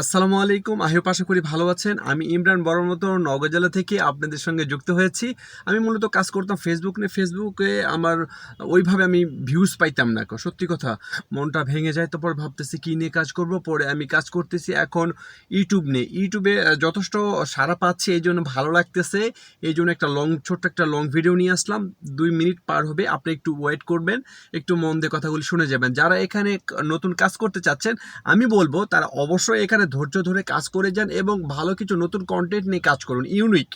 আসসালামু আলাইকুম। আহিপ আশা করি ভালো আছেন। আমি ইমরান বড়র মতো নওগাঁ জেলা থেকে আপনাদের সঙ্গে যুক্ত হয়েছি। আমি মূলত কাজ করতাম ফেসবুক নিয়ে। ফেসবুকে আমার ওইভাবে আমি ভিউজ পাইতাম না সত্যি কথা, মনটা ভেঙে যায়। তারপর ভাবতেছি কী নিয়ে কাজ করব? পরে আমি কাজ করতেছি এখন ইউটিউব নিয়ে। ইউটিউবে যথেষ্ট সারা পাচ্ছি। এই জন্য ভালো লাগতেছে। এই জন্য একটা লং ছোট্ট একটা লং ভিডিও নিয়ে আসলাম। দুই মিনিট পার হবে। আপনি একটু ওয়েট করবেন। একটু মন দিয়ে কথাগুলি শুনে যাবেন। যারা এখানে নতুন কাজ করতে চাচ্ছেন, আমি বলব তারা অবশ্যই এখানে ধৈর্য ধরে কাজ করে যান এবং ভালো কিছু নতুন কন্টেন্ট নিয়ে কাজ করুন। ইউনিক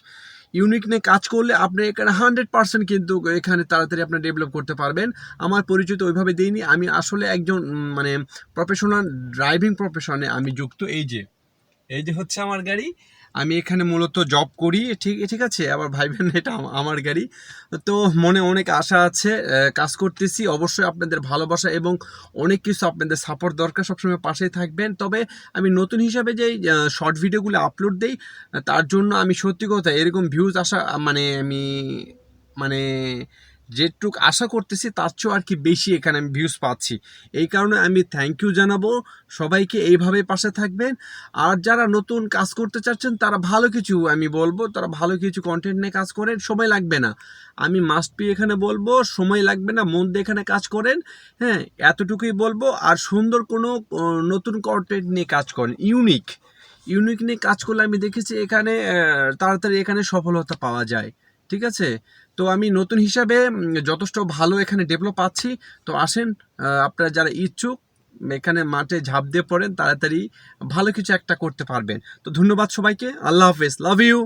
ইউনিক নিয়ে কাজ করলে আপনি এখানে হান্ড্রেড পার্সেন্ট কিন্তু এখানে তাড়াতাড়ি আপনি ডেভেলপ করতে পারবেন। আমার পরিচিত ওইভাবে দিইনি। আমি আসলে একজন মানে প্রফেশনাল ড্রাইভিং প্রফেশনে আমি যুক্ত। এই যে এই যে হচ্ছে আমার গাড়ি, আমি এখানে মূলত জব করি, ঠিক ঠিক আছে? আবার ভাইবেন এটা আমার গাড়ি। তো মনে অনেক আশা আছে কাজ করতেছি। অবশ্যই আপনাদের ভালোবাসা এবং অনেক কিছু আপনাদের সাপোর্ট দরকার। সবসময় পাশেই থাকবেন। তবে আমি নতুন হিসাবে যে শর্ট ভিডিওগুলো আপলোড দেই, তার জন্য আমি সত্যি কথা এরকম ভিউজ আসা মানে আমি মানে যেটুক আশা করতেছি, তার চেয়েও আর কি বেশি এখানে আমি ভিউজ পাচ্ছি। এই কারণে আমি থ্যাংক ইউ জানাব। সবাইকে এইভাবে পাশে থাকবেন। আর যারা নতুন কাজ করতে চাচ্ছেন, তারা ভালো কিছু আমি বলব। তারা ভালো কিছু কন্টেন্ট নিয়ে কাজ করেন, সময় লাগবে না। আমি মাস্ট বি এখানে বলব, সময় লাগবে না, মন দিয়ে এখানে কাজ করেন। হ্যাঁ এতটুকুই বলব। আর সুন্দর কোনো নতুন কন্টেন্ট নিয়ে কাজ করেন। ইউনিক ইউনিক নিয়ে কাজ করলে আমি দেখেছি এখানে তাড়াতাড়ি এখানে সফলতা পাওয়া যায়। ঠিক আছে? তো আমি নতুন হিসাবে যথেষ্ট ভালো এখানে ডেভেলপ পাচ্ছি। তো আসেন আপনারা যারা ইচ্ছুক, এখানে মাঠে ঝাঁপ দিয়ে পড়েন, তাড়াতাড়ি ভালো কিছু একটা করতে পারবেন। তো ধন্যবাদ সবাইকে। আল্লাহ হাফেজ। Love you